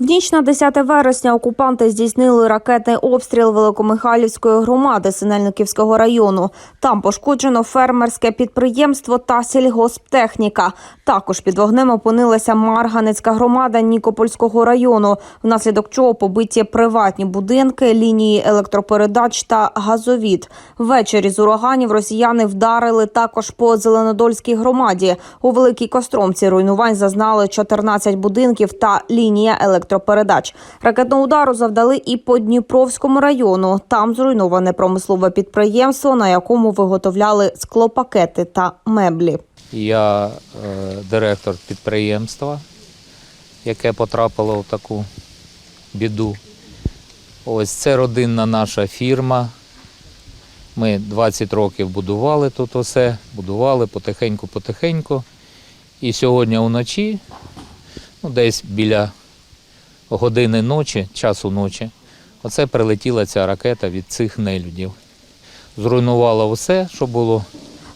В ніч на 10 вересня окупанти здійснили ракетний обстріл Великомихайлівської громади Синельниківського району. Там пошкоджено фермерське підприємство та сільгосптехніка. Також під вогнем опинилася Марганецька громада Нікопольського району, внаслідок чого побиті приватні будинки, лінії електропередач та газовід. Ввечері з ураганів росіяни вдарили також по Зеленодольській громаді. У Великій Костромці руйнувань зазнали 14 будинків та лінія електропередач. Ракетного удару завдали і по Дніпровському району. Там зруйноване промислове підприємство, на якому виготовляли склопакети та меблі. Я е, директор підприємства, яке потрапило в таку біду. Ось це родинна наша фірма. Ми 20 років будували тут усе, будували потихеньку-потихеньку. І сьогодні вночі, ну, десь біля години ночі, часу ночі, оце прилетіла ця ракета від цих нелюдів. Зруйнувала все, що було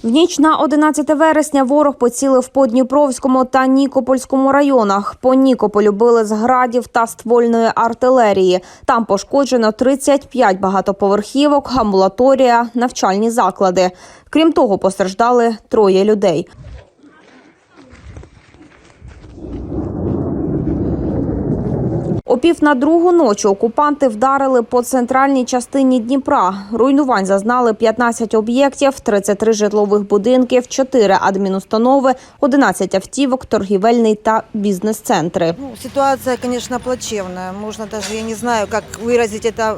В ніч на 11 вересня ворог поцілив по Дніпровському та Нікопольському районах. По Нікополю били з градів та ствольної артилерії. Там пошкоджено 35 багатоповерхівок, амбулаторія, навчальні заклади. Крім того, постраждали троє людей. О пів на другу ночі окупанти вдарили по центральній частині Дніпра. Руйнувань зазнали 15 об'єктів, 33 житлових будинків, 4 адмінустанови, 11 автівок, торгівельний та бізнес-центри. Ну, ситуация, конечно, плачевная. Можно даже, я не знаю, как выразить это.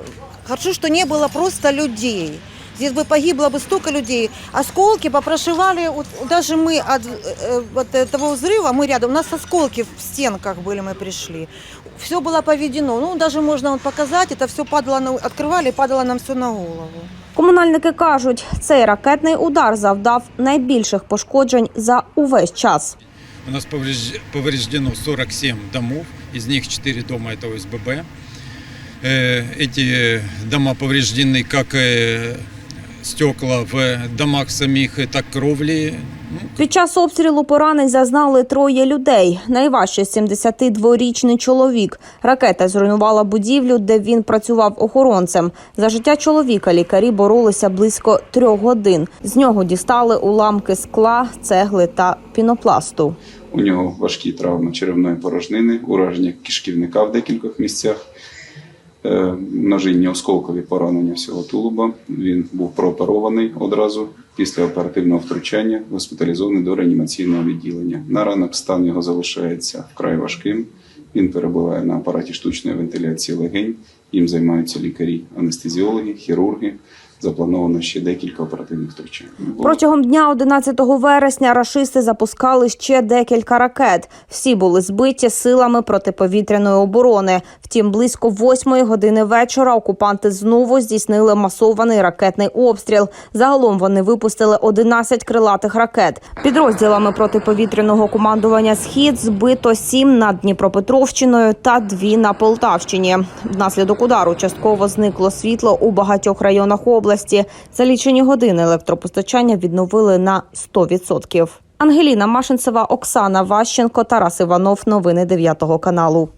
Хорошо, что не было просто людей. Здесь бы погибло бы столько людей. Осколки попрошивали, вот даже мы от э, вот этого взрыва, мы рядом, у нас осколки в стенках были, мы пришли. Все было поведено. Ну, даже можно вот показать, это все падало, на, открывали, и падало нам все на голову. Комунальники кажуть, цей ракетний удар завдав найбільших пошкоджень за увесь час. У нас повреж- повреждено 47 домов, из них 4 дома это ОСББ. Э, Эти дома повреждены как э, стекла в домах самих, так кровли. Ну, Під час обстрілу поранень зазнали троє людей. Найважче 72-річний чоловік. Ракета зруйнувала будівлю, де він працював охоронцем. За життя чоловіка лікарі боролися близько трьох годин. З нього дістали уламки скла, цегли та пінопласту. У нього важкі травми черевної порожнини, ураження кишківника в декількох місцях, е, множинні осколкові поранення всього тулуба. Він був прооперований одразу після оперативного втручання, госпіталізований до реанімаційного відділення. На ранок стан його залишається вкрай важким. Він перебуває на апараті штучної вентиляції легень. Їм займаються лікарі, анестезіологи, хірурги. Заплановано ще декілька оперативних втручань. Протягом дня 11 вересня рашисти запускали ще декілька ракет. Всі були збиті силами протиповітряної оборони. Втім, близько восьмої години вечора окупанти знову здійснили масований ракетний обстріл. Загалом вони випустили 11 крилатих ракет. Підрозділами протиповітряного командування Схід збито 7 над Дніпропетровщиною та 2 на Полтавщині. Внаслідок удару частково зникло світло у багатьох районах області. За лічені години електропостачання відновили на 100%. Ангеліна Машинцева, Оксана Ващенко, Тарас Іванов. Новини 9 каналу.